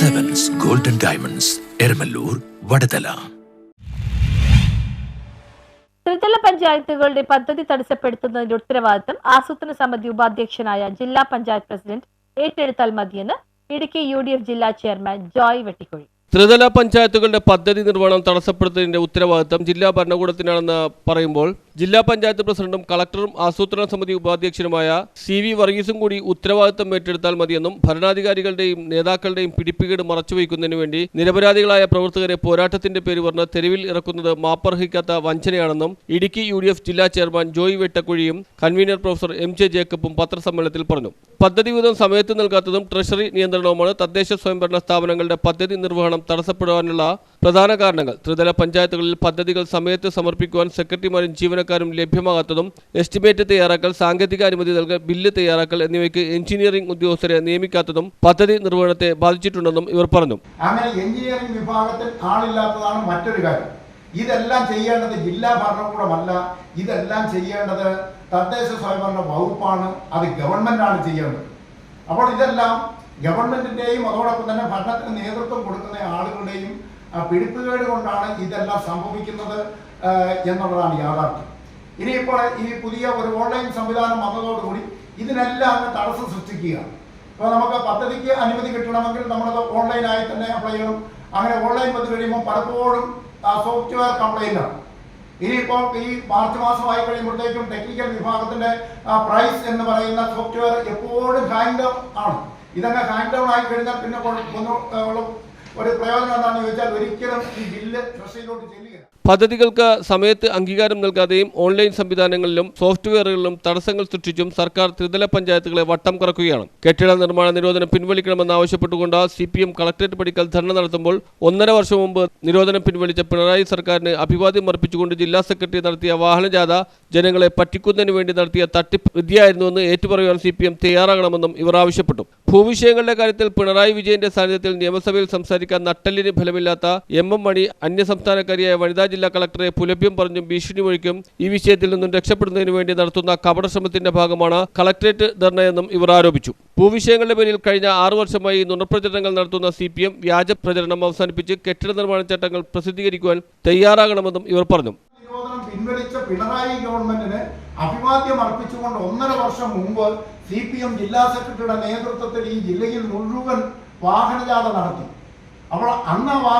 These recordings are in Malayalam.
ഡയമണ്ട്സ് എരമല്ലൂർ വടതല ത്രിതല പഞ്ചായത്തുകളുടെ പദ്ധതി തടസ്സപ്പെടുത്തുന്നതിന്റെ ഉത്തരവാദിത്തം ആസൂത്രണ സമിതി ഉപാധ്യക്ഷനായ ജില്ലാ പഞ്ചായത്ത് പ്രസിഡന്റ് ഏറ്റെടുത്താൽ മതിയെന്ന് ഇടുക്കി യു ഡി എഫ് ജില്ലാ ചെയർമാൻ ജോയ് വെട്ടിക്കുഴി. ത്രിതല പഞ്ചായത്തുകളുടെ പദ്ധതി നിർവഹണം തടസ്സപ്പെടുത്തുന്നതിന്റെ ഉത്തരവാദിത്തം ജില്ലാ ഭരണകൂടത്തിനാണെന്ന് പറയുമ്പോൾ ജില്ലാ പഞ്ചായത്ത് പ്രസിഡന്റും കളക്ടറും ആസൂത്രണ സമിതി ഉപാധ്യക്ഷനുമായ സി വി വർഗീസും കൂടി ഉത്തരവാദിത്തം ഏറ്റെടുത്താൽ മതിയെന്നും ഭരണാധികാരികളുടെയും നേതാക്കളുടെയും പിടിപ്പുകേട് മറച്ചുവെക്കുന്നതിനു വേണ്ടി നിരപരാധികളായ പ്രവർത്തകരെ പോരാട്ടത്തിന്റെ പേര് പറഞ്ഞ് തെരുവിൽ ഇറക്കുന്നത് മാപ്പർഹിക്കാത്ത വഞ്ചനയാണെന്നും ഇടുക്കി യു ജില്ലാ ചെയർമാൻ ജോയ് വെട്ടക്കുഴിയും കൺവീനർ പ്രൊഫസർ എം ജെ ജേക്കബും പത്രസമ്മേളനത്തിൽ പറഞ്ഞു. പദ്ധതി വിധം സമയത്ത് നൽകാത്തതും ട്രഷറി നിയന്ത്രണവുമാണ് തദ്ദേശ സ്വയംഭരണ സ്ഥാപനങ്ങളുടെ പദ്ധതി നിർവഹണം തടസ്സപ്പെടാനുള്ള പ്രധാന കാരണങ്ങൾ. ത്രിതല പഞ്ചായത്തുകളിൽ പദ്ധതികൾ സമയത്ത് സമർപ്പിക്കുവാൻ സെക്രട്ടറിമാരും ജീവനക്കാരും ലഭ്യമാകാത്തതും എസ്റ്റിമേറ്റ് തയ്യാറാക്കൽ സാങ്കേതിക അനുമതി നൽകൽ ബില്ല് തയ്യാറാക്കൽ എന്നിവയ്ക്ക് എഞ്ചിനീയറിംഗ് ഉദ്യോഗസ്ഥരെ നിയമിക്കാത്തതും പദ്ധതി നിർവഹണത്തെ ബാധിച്ചിട്ടുണ്ടെന്നും ഇവർ പറഞ്ഞു. അങ്ങനെ എഞ്ചിനീയറിംഗ് വിഭാഗത്തിൽ ആളില്ലാത്തതാണ് മറ്റൊരു കാര്യം. ഇതെല്ലാം ചെയ്യേണ്ടത് ജില്ലാ ഭരണകൂടമല്ല. ഇതെല്ലാം ചെയ്യേണ്ടത് തദ്ദേശ സ്വയംഭരണ വകുപ്പാണ്. അത് ഗവൺമെന്റാണ് ചെയ്യേണ്ടത്. അപ്പോൾ ഇതെല്ലാം ഗവൺമെന്റിന്റെയും അതോടൊപ്പം തന്നെ ഭരണത്തിന് നേതൃത്വം കൊടുക്കുന്ന ആളുകളുടെയും പിടിപ്പുകേട് കൊണ്ടാണ് ഇതെല്ലാം സംഭവിക്കുന്നത് എന്നുള്ളതാണ് യാഥാർത്ഥ്യം. ഇനിയിപ്പോൾ ഈ പുതിയ ഒരു ഓൺലൈൻ സംവിധാനം വന്നതോടുകൂടി ഇതിനെല്ലാം തടസ്സം സൃഷ്ടിക്കുകയാണ്. ഇപ്പോൾ നമുക്ക് പദ്ധതിക്ക് അനുമതി കിട്ടണമെങ്കിൽ നമ്മളത് ഓൺലൈനായി തന്നെ അപ്ലൈ ചെയ്യണം. അങ്ങനെ ഓൺലൈൻ വന്നു കഴിയുമ്പോൾ പലപ്പോഴും സോഫ്റ്റ്വെയർ കംപ്ലൈന്റ് ആണ്. ഇനിയിപ്പോൾ ഈ മാർച്ച് മാസമായി കഴിയുമ്പോഴത്തേക്കും ടെക്നിക്കൽ വിഭാഗത്തിന്റെ പ്രൈസ് എന്ന് പറയുന്ന സോഫ്റ്റ്വെയർ എപ്പോഴും ഹാങ് ഡൗൺ ആണ്. ഇതങ്ങ് ഹാങ് ഡൗൺ ആയി കഴിഞ്ഞാൽ പിന്നെ ഈ പദ്ധതികൾക്ക് സമയത്ത് അംഗീകാരം നൽകാതെയും ഓൺലൈൻ സംവിധാനങ്ങളിലും സോഫ്റ്റ്വെയറുകളിലും തടസ്സങ്ങൾ സൃഷ്ടിച്ചും സർക്കാർ ത്രിതല പഞ്ചായത്തുകളെ വട്ടം കറക്കുകയാണ്. കെട്ടിട നിർമ്മാണ നിരോധനം പിൻവലിക്കണമെന്ന് ആവശ്യപ്പെട്ടുകൊണ്ട് സി പി എം കളക്ടറേറ്റ് പടിക്കൽ ധർണ നടത്തുമ്പോൾ ഒന്നര വർഷം മുമ്പ് നിരോധനം പിൻവലിച്ച പിണറായി സർക്കാരിന് അഭിവാദ്യം അർപ്പിച്ചുകൊണ്ട് ജില്ലാ സെക്രട്ടറി നടത്തിയ വാഹനജാഥ ജനങ്ങളെ പറ്റിക്കുന്നതിന് വേണ്ടി നടത്തിയ തട്ടിപ്പ് വിദ്യയായിരുന്നുവെന്ന് ഏറ്റുപറയാൻ സി പി എം തയ്യാറാകണമെന്നും ഇവർ ആവശ്യപ്പെട്ടു. ഭൂവിഷയങ്ങളുടെ കാര്യത്തിൽ പിണറായി വിജയന്റെ സാന്നിധ്യത്തിൽ നിയമസഭയിൽ സംസാരിക്കാൻ നട്ടലിന് ഫലമില്ലാത്ത എം എം മണി അന്യസംസ്ഥാനക്കാരിയായ വനിതാ ജില്ലാ കളക്ടറെ പുലഭ്യം പറഞ്ഞും ഭീഷണി മൊഴിക്കും ഈ വിഷയത്തിൽ നിന്നും രക്ഷപ്പെടുന്നതിന് വേണ്ടി നടത്തുന്ന കപടശ്രമത്തിന്റെ ഭാഗമാണ് കളക്ടറേറ്റ് ധർണയെന്നും ഇവർ ആരോപിച്ചു. ഭൂവിഷയങ്ങളുടെ പേരിൽ കഴിഞ്ഞ ആറു വർഷമായി നുണപ്രചരണങ്ങൾ നടത്തുന്ന സി പി എം വ്യാജ പ്രചരണം അവസാനിപ്പിച്ച് കെട്ടിട നിർമ്മാണ ചട്ടങ്ങൾ പ്രസിദ്ധീകരിക്കുവാൻ തയ്യാറാകണമെന്നും ഇവർ പറഞ്ഞു. പിൻവലിച്ച പിണറായി ഗവൺമെന്റിന് അഭിവാദ്യം അർപ്പിച്ചുകൊണ്ട് ഒന്നര വർഷം മുമ്പ് സി പി എം ജില്ലാ സെക്രട്ടറിയുടെ നേതൃത്വത്തിൽ ഈ ജില്ലയിൽ മുഴുവൻ വാഹനജാഥ നടത്തി. അപ്പോൾ അന്ന് ആ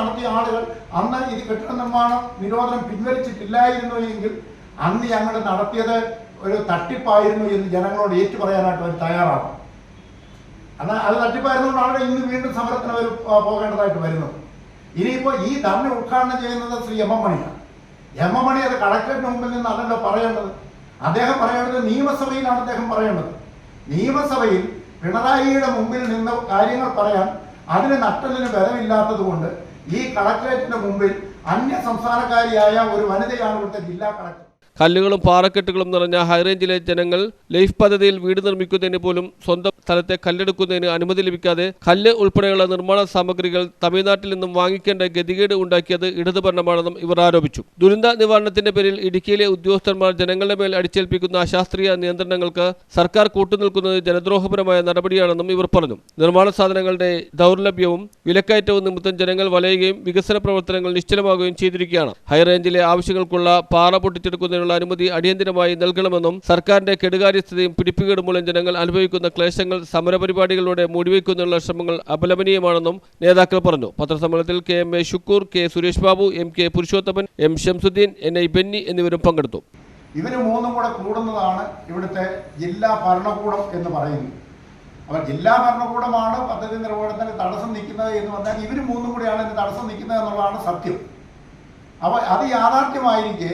നടത്തിയ ആളുകൾ അന്ന് ഇത് കെട്ടിട നിർമ്മാണം നിരോധനം പിൻവലിച്ചിട്ടില്ലായിരുന്നു എങ്കിൽ അന്ന് ഞങ്ങൾ നടത്തിയത് ഒരു തട്ടിപ്പായിരുന്നു എന്ന് ജനങ്ങളോട് ഏറ്റു പറയാനായിട്ട് അവർ തയ്യാറാണ്. എന്നാൽ അത് തട്ടിപ്പായിരുന്നുകൊണ്ടാണ് ഇന്ന് വീണ്ടും സമരത്തിന് അവർ പോകേണ്ടതായിട്ട് വരുന്നത് ഇനിയിപ്പോൾ ഈ ധർമ്മ ഉദ്ഘാടനം ചെയ്യുന്നത് ശ്രീ എം എം മണിയാണ് എം എം മണി അത് കളക്ടറേറ്റിന് മുമ്പിൽ നിന്നല്ലല്ലോ പറയേണ്ടത്. അദ്ദേഹം പറയേണ്ടത് നിയമസഭയിലാണ് അദ്ദേഹം പറയേണ്ടത്. നിയമസഭയിൽ പിണറായിയുടെ മുമ്പിൽ നിന്ന് കാര്യങ്ങൾ പറയാൻ അതിന് നട്ടലിന് ബലമില്ലാത്തത് കൊണ്ട് ഈ കളക്ടറേറ്റിന്റെ മുമ്പിൽ അന്യ സംസ്ഥാനക്കാരിയായ ഒരു വനിതയാണ് ഇവിടുത്തെ ജില്ലാ കളക്ടർ. കല്ലുകളും പാറക്കെട്ടുകളും നിറഞ്ഞ ഹൈറേഞ്ചിലെ ജനങ്ങൾ ലൈഫ് പദ്ധതിയിൽ വീട് നിർമ്മിക്കുന്നതിന് പോലും സ്വന്തം സ്ഥലത്തെ കല്ലെടുക്കുന്നതിന് അനുമതി ലഭിക്കാതെ കല്ല് ഉൾപ്പെടെയുള്ള നിർമ്മാണ സാമഗ്രികൾ തമിഴ്നാട്ടിൽ നിന്നും വാങ്ങിക്കേണ്ട ഗതികേട് ഉണ്ടാക്കിയത് ഇടതു ഭരണമാണെന്നും ഇവർ ആരോപിച്ചു. ദുരന്ത നിവാരണത്തിന്റെ പേരിൽ ഇടുക്കിയിലെ ഉദ്യോഗസ്ഥന്മാർ ജനങ്ങളുടെ മേൽ അടിച്ചേൽപ്പിക്കുന്ന അശാസ്ത്രീയ നിയന്ത്രണങ്ങൾക്ക് സർക്കാർ കൂട്ടുനിൽക്കുന്നത് ജനദ്രോഹപരമായ നടപടിയാണെന്നും ഇവർ പറഞ്ഞു. നിർമ്മാണ സാധനങ്ങളുടെ ദൗർലഭ്യവും വിലക്കയറ്റവും നിമിത്തം ജനങ്ങൾ വലയുകയും വികസന പ്രവർത്തനങ്ങൾ നിശ്ചലമാകുകയും ചെയ്തിരിക്കുകയാണ്. ഹൈറേഞ്ചിലെ ആവശ്യങ്ങൾക്കുള്ള പാറ പൊട്ടിച്ചെടുക്കുന്നതിനുള്ള അനുമതി അടിയന്തിരമായി നൽകണമെന്നും സർക്കാരിന്റെ കെടുകാര്യസ്ഥതയും പിടിപ്പുകേടും മൂലം ജനങ്ങൾ അനുഭവിക്കുന്ന ക്ലേശങ്ങൾ സമരപരിപാടികളിലൂടെ മൂടിവെക്കുന്നതിനുള്ള ശ്രമങ്ങൾ അപലപനീയമാണെന്നും നേതാക്കൾ പറഞ്ഞു. പത്രസമ്മേളനത്തിൽ K M A Shukoor K Suresh Babu M K Purushothaman M Shamsuddin N I Benny എന്നിവരും പങ്കെടുത്തു. ഇവർ മൂന്നും കൂടെ കൂടുന്നതാണ് ഇവിടുത്തെ ജില്ലാ ഭരണകൂടം എന്ന് പറയുന്നത്. അപ്പോൾ ജില്ലാ ഭരണകൂടമാണ് പദ്ധതി നിർവഹണത്തിന് തടസ്സം നിൽക്കുന്നത് എന്ന് പറഞ്ഞാൽ ഇവർ മൂന്നും കൂടിയാണ് ഇതിന് തടസ്സം നിൽക്കുന്നത് എന്നുള്ളതാണ് സത്യം. അപ്പോൾ അത് യാഥാർത്ഥ്യമായിരിക്കെ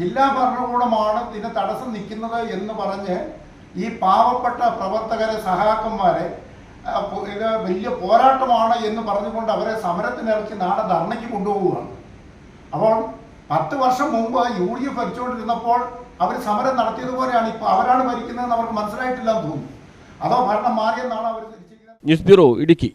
ജില്ലാ ഭരണകൂടമാണ് ഇതിന് തടസ്സം നിൽക്കുന്നത് എന്ന് പറഞ്ഞ് ഈ പാവപ്പെട്ട പ്രവർത്തകരെ സഹാക്കന്മാരെ ഇത് വലിയ പോരാട്ടമാണ് എന്ന് പറഞ്ഞുകൊണ്ട് അവരെ സമരത്തിനിറക്കി നാളെ ധർണയ്ക്ക് കൊണ്ടുപോവുകയാണ്. അപ്പോൾ പത്ത് വർഷം മുമ്പ് യു ഡി എഫ് ഭരിച്ചുകൊണ്ടിരുന്നപ്പോൾ അവർ സമരം നടത്തിയതുപോലെയാണ് ഇപ്പോൾ അവരാണ് ഭരിക്കുന്നതെന്ന് അവർക്ക് മനസ്സിലായിട്ടില്ലെന്ന് തോന്നുന്നു. അതോ ഭരണം മാറിയെന്നാണ് അവർ ന്യൂസ് ബ്യൂറോ ഇടുക്കി.